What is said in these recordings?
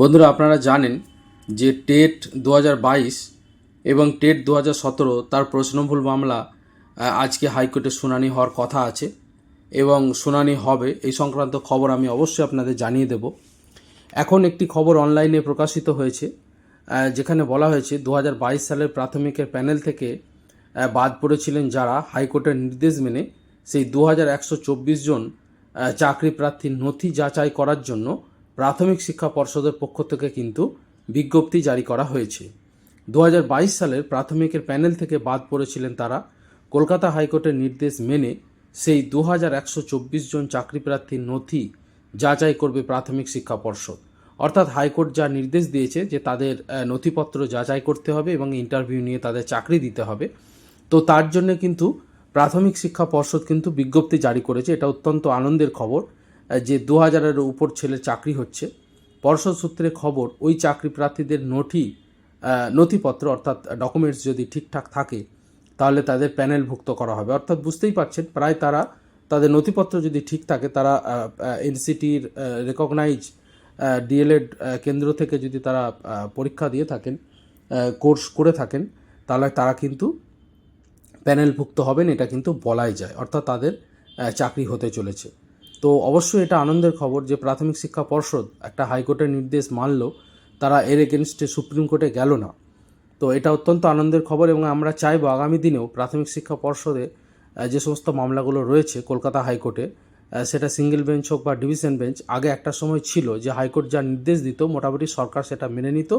বন্ধুরা, আপনারা জানেন যে টেট দু হাজার বাইশ এবং টেট দু তার প্রশ্নভুল মামলা আজকে হাইকোর্টে শুনানি হওয়ার কথা আছে এবং শুনানি হবে। এই সংক্রান্ত খবর আমি অবশ্যই আপনাদের জানিয়ে দেব। এখন একটি খবর অনলাইনে প্রকাশিত হয়েছে যেখানে বলা হয়েছে দু হাজার বাইশ সালের প্রাথমিকের প্যানেল থেকে বাদ পড়েছিলেন যারা হাইকোর্টের নির্দেশ মেনে সেই দু হাজার একশো চব্বিশ জন চাকরি প্রার্থীর নথি যাচাই করার জন্য প্রাথমিক শিক্ষা পর্ষদের পক্ষ থেকে কিন্তু বিজ্ঞপ্তি জারি করা হয়েছে। দু হাজার বাইশ সালের প্রাথমিকের প্যানেল থেকে বাদ পড়েছিলেন তারা। কলকাতা হাইকোর্টের নির্দেশ মেনে সেই দু হাজার একশো চব্বিশ জন চাকরি প্রার্থীর নথি যাচাই করবে প্রাথমিক শিক্ষা পর্ষদ। অর্থাৎ হাইকোর্ট যা নির্দেশ দিয়েছে যে তাদের নথিপত্র যাচাই করতে হবে এবং ইন্টারভিউ নিয়ে তাদের চাকরি দিতে হবে। তো তার জন্য কিন্তু প্রাথমিক শিক্ষা পর্ষদ কিন্তু বিজ্ঞপ্তি জারি করেছে। এটা অত্যন্ত আনন্দের খবর। যে দু হাজারের উপর ছেলে চাকরি হচ্ছে পর্ষদ সূত্রে খবর ওই চাকরি প্রার্থীদের নথি নথিপত্র অর্থাৎ ডকুমেন্টস যদি ঠিকঠাক থাকে, তাহলে তাদের প্যানেলভুক্ত করা হবে। অর্থাৎ বুঝতেই পারছেন, প্রায় তারা তাদের নথিপত্র যদি ঠিক থাকে, তারা এনসিটির রেকগনাইজ ডিএলএড কেন্দ্র থেকে যদি তারা পরীক্ষা দিয়ে থাকেন কোর্স করে থাকেন, তাহলে তারা কিন্তু প্যানেলভুক্ত হবেন, এটা কিন্তু বলাই যায়। অর্থাৎ তাদের চাকরি হতে চলেছে। তো অবশ্যই এটা আনন্দের খবর যে প্রাথমিক শিক্ষা পর্ষদ একটা হাইকোর্টের নির্দেশ মানল, তারা এর এগেনস্টে সুপ্রিম কোর্টে গেল না। তো এটা অত্যন্ত আনন্দের খবর এবং আমরা চাইব আগামী দিনেও প্রাথমিক শিক্ষা পর্ষদে যে সমস্ত মামলাগুলো রয়েছে কলকাতা হাইকোর্টে সেটা সিঙ্গেল বেঞ্চ হোক বা ডিভিশন বেঞ্চ, আগে একটা সময় ছিল যে হাইকোর্ট যা নির্দেশ দিত, মোটামুটি সরকার সেটা মেনে নিত।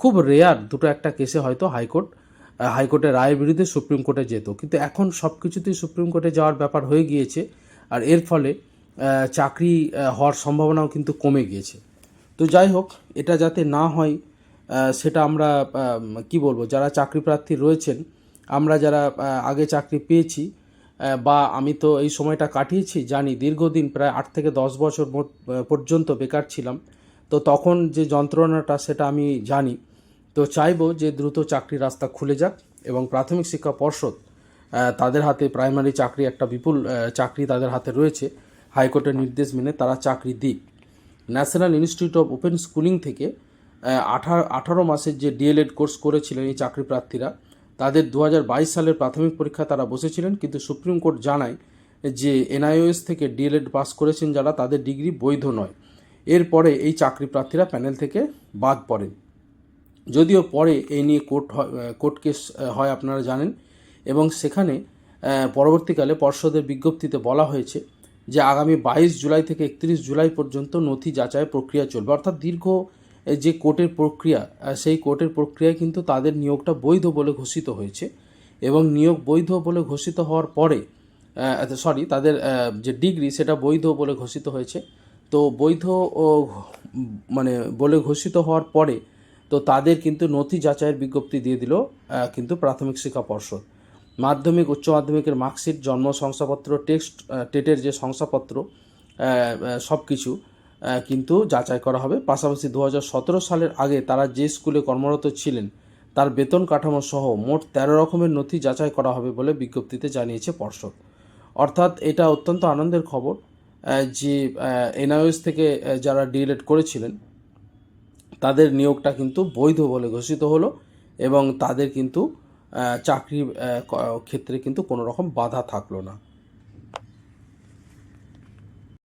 খুব রেয়ার দুটো একটা কেসে হয়তো হাইকোর্ট হাইকোর্টের রায়ের বিরুদ্ধে সুপ্রিম কোর্টে যেত। কিন্তু এখন সব কিছুতেই সুপ্রিম কোর্টে যাওয়ার ব্যাপার হয়ে গিয়েছে। আর এর ফলে চাকরি হওয়ার সম্ভাবনাও কিন্তু কমে গিয়েছে। তো যাই হোক, এটা যাতে না হয় সেটা আমরা কি বলব, যারা চাকরি প্রার্থী রয়েছেন, আমরা যারা আগে চাকরি পেয়েছি বা আমি তো এই সময়টা কাটিয়েছি, জানি দীর্ঘদিন, প্রায় আট থেকে দশ বছর পর্যন্ত বেকার ছিলাম। তো তখন যে যন্ত্রণাটা, সেটা আমি জানি। তো চাইব যে দ্রুত চাকরি রাস্তা খুলে যাক এবং প্রাথমিক শিক্ষা পর্ষদ তাদের হাতে, প্রাইমারি চাকরি একটা বিপুল চাকরি তাদের হাতে রয়েছে। হাইকোর্টের নির্দেশ মেনে তারা চাকরি দিক। National Institute of Open Schooling থেকে আঠারো আঠারো মাসের যে ডিএলএড কোর্স করেছিলেন এই চাকরি প্রার্থীরা, তাদের দু হাজার বাইশ সালের প্রাথমিক পরীক্ষা তারা বসেছিলেন, কিন্তু সুপ্রিম কোর্ট জানায় যে এনআইওএস থেকে ডিএলএড পাস করেছেন যারা, তাদের ডিগ্রি বৈধ নয়। এরপরে এই চাকরি প্রার্থীরা প্যানেল থেকে বাদ পড়েন। যদিও পরে এই নিয়ে কোর্ট হয় কোর্ট কেস হয় আপনারা জানেন। এবং সেখানে পরবর্তীকালে পর্ষদের বিজ্ঞপ্তিতে বলা হয়েছে যে আগামী বাইশ জুলাই থেকে একত্রিশ জুলাই পর্যন্ত নথি যাচাই প্রক্রিয়া চলবে। অর্থাৎ দীর্ঘ যে কোর্টের প্রক্রিয়া সেই কোর্টের প্রক্রিয়ায় কিন্তু তাদের নিয়োগটা বৈধ বলে ঘোষিত হয়েছে এবং নিয়োগ বৈধ বলে ঘোষিত হওয়ার পরে সরি, তাদের যে ডিগ্রি সেটা বৈধ বলে ঘোষিত হয়েছে। তো বৈধ মানে বলে ঘোষিত হওয়ার পরে, তো তাদের কিন্তু নথি যাচাইয়ের বিজ্ঞপ্তি দিয়ে দিল কিন্তু প্রাথমিক শিক্ষা পর্ষদ। মাধ্যমিক, উচ্চ মাধ্যমিকের মার্কশিট, জন্ম শংসাপত্র, টেক্সট টেটের যে শংসাপত্র সব কিছু কিন্তু যাচাই করা হবে। পাশাপাশি দু হাজার সতেরো সালের আগে তারা যে স্কুলে কর্মরত ছিলেন, তার বেতন কাঠামো সহ মোট তেরো রকমের নথি যাচাই করা হবে বলে বিজ্ঞপ্তিতে জানিয়েছে পর্ষদ। অর্থাৎ এটা অত্যন্ত আনন্দের খবর যে এনআইএস থেকে যারা ডিএলএড করেছিলেন, তাদের নিয়োগটা কিন্তু বৈধ বলে ঘোষিত হলো এবং তাদের কিন্তু চাকরি ক্ষেত্রে কিন্তু কোনো রকম বাধা থাকল না।